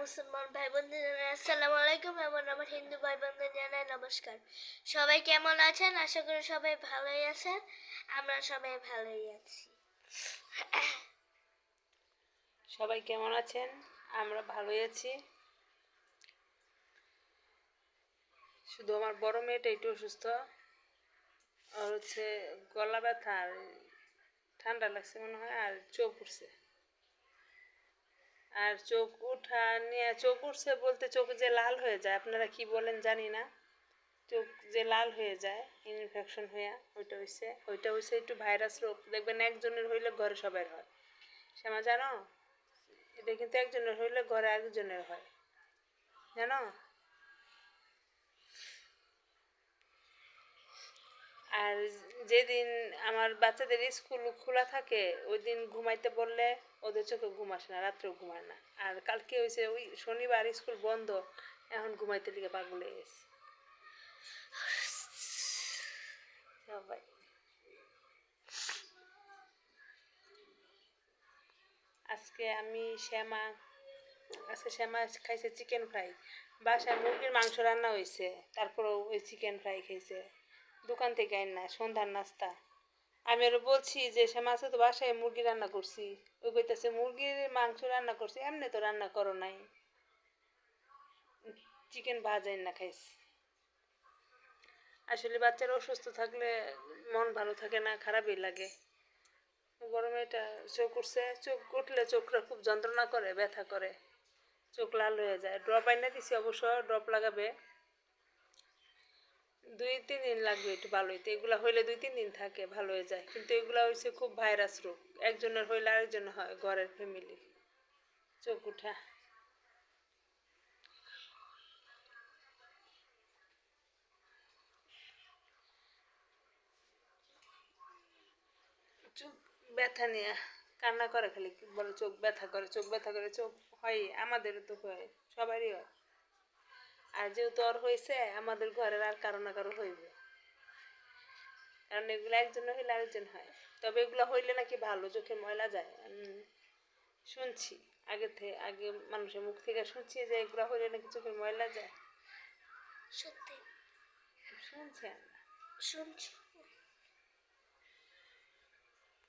মুসলমান ভাই বোনদের জানাই আসসালামু আলাইকুম। এবং আমার হিন্দু ভাই বোনদের জানাই নমস্কার। সবাই কেমন আছেন? আশা করি সবাই ভালোই আছেন। আমরা সবাই ভালোই আছি। সবাই কেমন আছেন? আমরা ভালোই আছি। শুধু আমার বড় মেয়েটা একটু অসুস্থ। আর হচ্ছে গলা ব্যথা, আর ঠান্ডা লাগছে মনে হয়, আর চোখ উঠছে আর চোখ উঠা নিয়ে চোখ উঠছে বলতে চোখ যে লাল হয়ে যায়, আপনারা কি বলেন জানি না। চোখ যে লাল হয়ে যায় ইনফেকশন হয়ে ওইটা হয়েছে ওইটা হয়েছে একটু ভাইরাস রোগ। দেখবেন একজনের হইলে ঘরে সবার হয়। শ্যামা, জানো? এটা কিন্তু একজনের হইলে ঘরে আরেকজনের হয়। জানো আর যেদিন আমার বাচ্চাদের স্কুল খোলা থাকে ওই দিন ঘুমাইতে বললে ওদের চোখে ঘুম আসে না, রাত্রেও ঘুমায় না। আর কালকে হয়েছে ওই শনিবার স্কুল বন্ধ, এখন ঘুমাইতে লিগে পাগল হয়ে গেছে। সবাই। আজকে আমি শ্যামা, আজকে শ্যামা খাইছে চিকেন ফ্রাই বাসায় মুরগির মাংস রান্না হয়েছে তারপর ওই চিকেন ফ্রাই খাইছে। দোকান থেকে আইন না সন্ধ্যার নাস্তা। আমি আরও বলছি যে শ্যামা আছে তো বাসায় মুরগি রান্না করছি। ওই কইতাছে, মুরগির মাংস রান্না করছি, এমনি তো রান্না করো নাই। চিকেন ভাজাই না খাইছি। আসলে বাচ্চারা অসুস্থ থাকলে মন ভালো থাকে না, খারাপই লাগে। গরমে এটা চোখ উঠছে, চোখ উঠলে চোখটা খুব যন্ত্রণা করে, ব্যথা করে। চোখ লাল হয়ে যায়। ড্রপ আইনা দিছি অবশ্য, ড্রপ লাগাবে। দুই, তিন দিন লাগবে একটু ভালো হইতে। এগুলা হইলে দুই, তিন দিন থাকে, ভালো হয়ে যায়। কিন্তু এগুলা হচ্ছে খুব ভাইরাস রোগ। একজনের হইলে আরেকজনের হয় ঘরের ফ্যামিলি চোখ উঠা। চোখ ব্যথা নিয়ে কান্না করে খালি, বলে চোখ ব্যথা করে, চোখ ব্যথা করে, চোখ হয়, আমাদেরও তো হয়, সবারই হয়। আর যেহেতু ওর হয়েছে আমাদের ঘরের আর কারও না কারও হইবে। কারণ এগুলো একজন হইলে আরেকজন হয়। তবে এগুলো হইলে নাকি ভালো চোখে ময়লা যায়। শুনছি। আগে থেকে আগে মানুষের মুখ থেকে শুনছি যে এগুলো হইলে নাকি চোখে ময়লা যায়। সত্যি। শুনছি আমরা শুনছি।